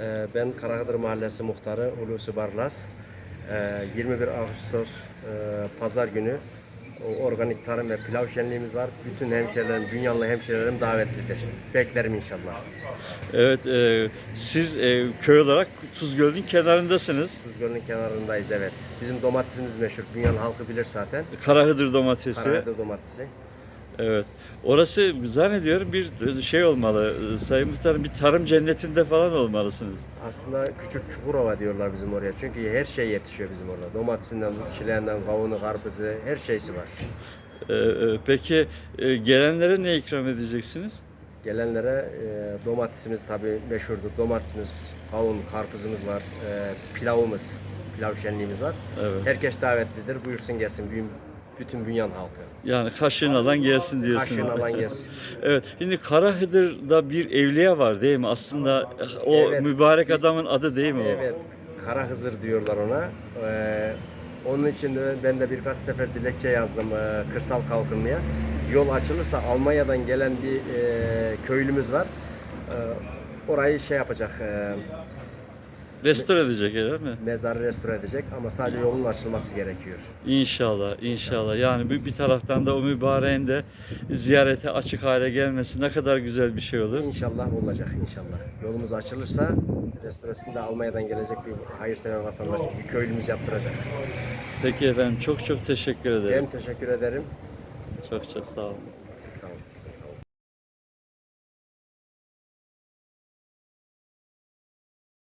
Ee, Ben Karahıdır Mahallesi Muhtarı Hulusi Barlas. Ee, 21 Ağustos e, Pazar günü organik tarım ve pilav şenliğimiz var. Bütün hemşehrilerim, dünyalı hemşehrilerim davetlidir. Beklerim inşallah. Evet, e, siz e, köy olarak Tuzgöl'ün kenarındasınız. Tuzgöl'ün kenarındayız evet. Bizim domatesimiz meşhur. Dünyanın halkı bilir zaten. Karahıdır domatesi. Karahıdır domatesi. Evet. Orası zannediyorum bir şey olmalı. e, Sayın Muhtarım bir tarım cennetinde falan olmalısınız. Aslında küçük Çukurova diyorlar bizim oraya. Çünkü her şey yetişiyor bizim orada. Domatesinden, çileğinden, kavunu, karpuzu her şeysi var. E, e, peki e, gelenlere ne ikram edeceksiniz? Gelenlere e, domatesimiz tabii meşhurdur. Domatesimiz, kavun, karpuzumuz var. E, pilavımız, pilav şenliğimiz var. Evet. Herkes davetlidir. Buyursun gelsin bütün, bütün bünyan halkı. Yani kaşığını alan gelsin diyorsunuz. Kaşığını alan gelsin. Evet. Şimdi Karahıdır'da bir evliya var değil mi? Aslında o Evet. mübarek adamın adı değil mi o? Evet, Kara Hızır diyorlar ona. Ee, onun için de ben de birkaç sefer dilekçe yazdım e, kırsal kalkınmaya. Yol açılırsa Almanya'dan gelen bir e, köylümüz var. E, orayı şey yapacak, e, Restore edecek değil mi? mezarı restore edecek ama sadece yolun açılması gerekiyor. İnşallah, inşallah. Yani bir, bir taraftan da o mübareğin de ziyarete açık hale gelmesi ne kadar güzel bir şey olur. İnşallah olacak inşallah. Yolumuz açılırsa restoresini de Almanya'dan gelecek bir hayırsever vatandaş, bir köylümüz yaptıracak. Peki efendim çok çok teşekkür ederim. Ben teşekkür ederim. Çok çok sağ olun. Siz sağ olun. Siz de sağ olun.